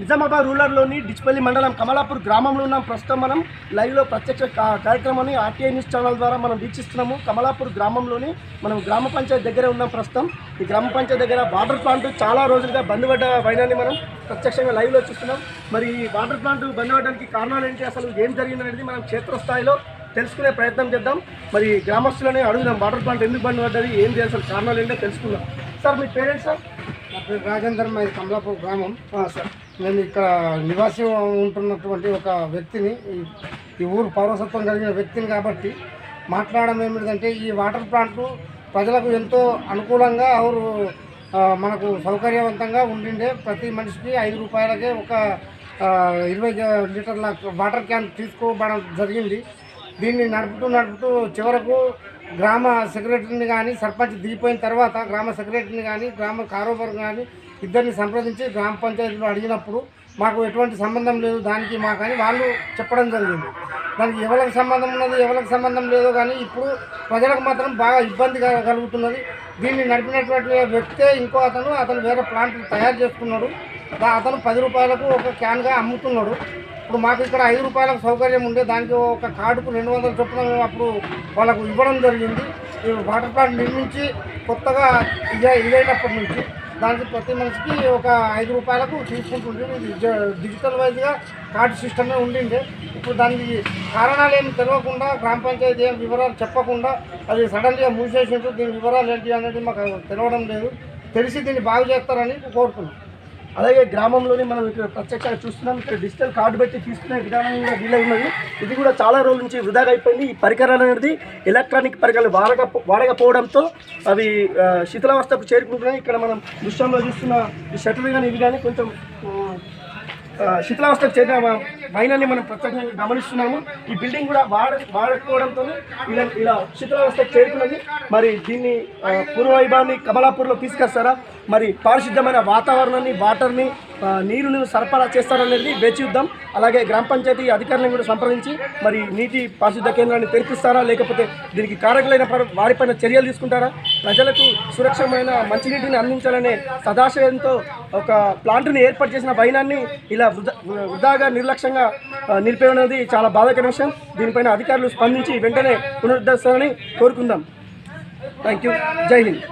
నిజామాబాద్ రూరల్లోని డిచ్పల్లి మండలం కమలాపూర్ గ్రామంలో ఉన్నాం. ప్రస్తుతం మనం లైవ్లో ప్రత్యక్ష కార్యక్రమాన్ని ఆర్టీఐ న్యూస్ ఛానల్ ద్వారా మనం వీక్షిస్తున్నాము. కమలాపూర్ గ్రామంలోని మనం గ్రామ పంచాయతీ దగ్గర ఉన్నాం ప్రస్తుతం. ఈ గ్రామ పంచాయతీ దగ్గర వాటర్ ప్లాంట్ చాలా రోజులుగా బంద్ పడ్డ వైనాన్ని మనం ప్రత్యక్షంగా లైవ్లో చూస్తున్నాం. మరి ఈ వాటర్ ప్లాంట్ బంద్ పడడానికి కారణాలు ఏంటి? అసలు ఏం జరిగిందనేది మనం క్షేత్రస్థాయిలో తెలుసుకునే ప్రయత్నం చేద్దాం. మరి గ్రామస్తులని అడుగుదాం వాటర్ ప్లాంట్ ఎందుకు బంద్ పడ్డది ఏంటి అసలు కారణాలు ఏంటో తెలుసుకుందాం. సార్ మీ పేరెంట్స్ సార్? నా పేరు రాజేందర్ మాది కమలాపూర్ గ్రామం. సార్. నేను ఇక్కడ నివాసి ఉంటున్నటువంటి ఒక వ్యక్తిని ఈ- ఊరు పౌరసత్వం కలిగిన వ్యక్తిని కాబట్టి మాట్లాడడం ఏమిటంటే ఈ వాటర్ ప్లాంట్ ప్రజలకు ఎంతో అనుకూలంగా ఊరు మనకు సౌకర్యవంతంగా ఉండిండే ప్రతి మనిషికి ఐదు రూపాయలకే ఒక ఇరవై లీటర్ల వాటర్ క్యాన్ తీసుకోవడం జరిగింది. దీన్ని నడుపుతూ నడుపుతూ చివరకు గ్రామ సెక్రటరీని కానీ సర్పంచ్ దిగిపోయిన తర్వాత గ్రామ సెక్రటరీని కానీ గ్రామ కారోబార్ కానీ ఇద్దరిని సంప్రదించి గ్రామ పంచాయతీలో అడిగినప్పుడు మాకు ఎటువంటి సంబంధం లేదు దానికి మాకని వాళ్ళు చెప్పడం జరిగింది. దానికి ఎవరికి సంబంధం ఉన్నది ఎవరికి సంబంధం లేదో కానీ ఇప్పుడు ప్రజలకు మాత్రం బాగా ఇబ్బంది కలుగుతున్నది. దీన్ని నడిపినటువంటి వ్యక్తే ఇంకో అతను అతను వేరే ప్లాంట్ తయారు చేసుకున్నాడు. అతను పది రూపాయలకు ఒక క్యాన్గా అమ్ముతున్నాడు. ఇప్పుడు మాకు ఇక్కడ ఐదు రూపాయలకు సౌకర్యం ఉండే దానికి ఒక కార్డుకు రెండు వందల చొప్పున అప్పుడు వాళ్ళకు ఇవ్వడం జరిగింది. వాటర్ ప్లాంట్ నిర్మించి కొత్తగా ఇదే ఇదైనప్పటి నుంచి దానికి ప్రతి మనిషికి ఒక ఐదు రూపాయలకు తీసుకుంటుండే. డిజిటల్ వైజ్గా కార్డు సిస్టమే ఉండిండే. ఇప్పుడు దానికి కారణాలు ఏమి తెలియకుండా గ్రామ పంచాయతీ ఏం వివరాలు చెప్పకుండా అది సడన్గా మూసేసినట్టు దీని వివరాలు ఏంటి అనేది మాకు తెలియడం లేదు. తెలిసి దీన్ని బాగు చేస్తారని కోరుతున్నాం అలాగే గ్రామంలోని మనం ఇక్కడ ప్రత్యక్షంగా చూస్తున్నాం ఇక్కడ డిజిటల్ కార్డు పెట్టి తీసుకునే విధానం కూడా వీలై ఉన్నది. ఇది కూడా చాలా రోజుల నుంచి వృధాగా అయిపోయింది. ఈ పరికరాలు అనేది ఎలక్ట్రానిక్ పరికరాలు వాడక వాడకపోవడంతో అవి ఆ, శిథిలావస్థకు చేరుకుంటున్నాయి. ఇక్కడ మనం దృశ్యంలో చూస్తున్న ఈ షటర్ కానీ ఇవి కానీ కొంచెం ఆ, శిథిలావస్థకు చేరిన మైనాన్ని మనం ప్రత్యేకంగా గమనిస్తున్నాము. ఈ బిల్డింగ్ కూడా వాడ వాడకపోవడంతో ఇలా ఇలా శిథిలావస్థకు చేరుకున్నది. మరి దీన్ని ఆ, పూర్వవైభవాన్ని కమలాపూర్లో తీసుకొస్తారా? మరి పారిశుద్ధమైన వాతావరణాన్ని వాటర్ని నీరును నీరుని సరఫరా చేస్తారనేది వేచి చూద్దాం. అలాగే గ్రామ పంచాయతీ అధికారులను కూడా సంప్రదించి మరి నీటి పారిశుద్ధ కేంద్రాన్ని తెరిపిస్తారా? లేకపోతే దీనికి కారకులైన వారిపైన చర్యలు తీసుకుంటారా? ప్రజలకు సురక్షమైన మంచినీటిని అందించాలనే సదాశయంతో ఒక ప్లాంట్ని ఏర్పాటు చేసిన వైనాన్ని ఇలా వృధా వృధాగా నిర్లక్ష్యంగా నిలిపే నిలిపేయడం చాలా బాధాకర విషయం. దీనిపైన అధికారులు స్పందించి వెంటనే పునరుద్ధరిస్తారని కోరుకుందాం. థ్యాంక్ యూ జై హింద్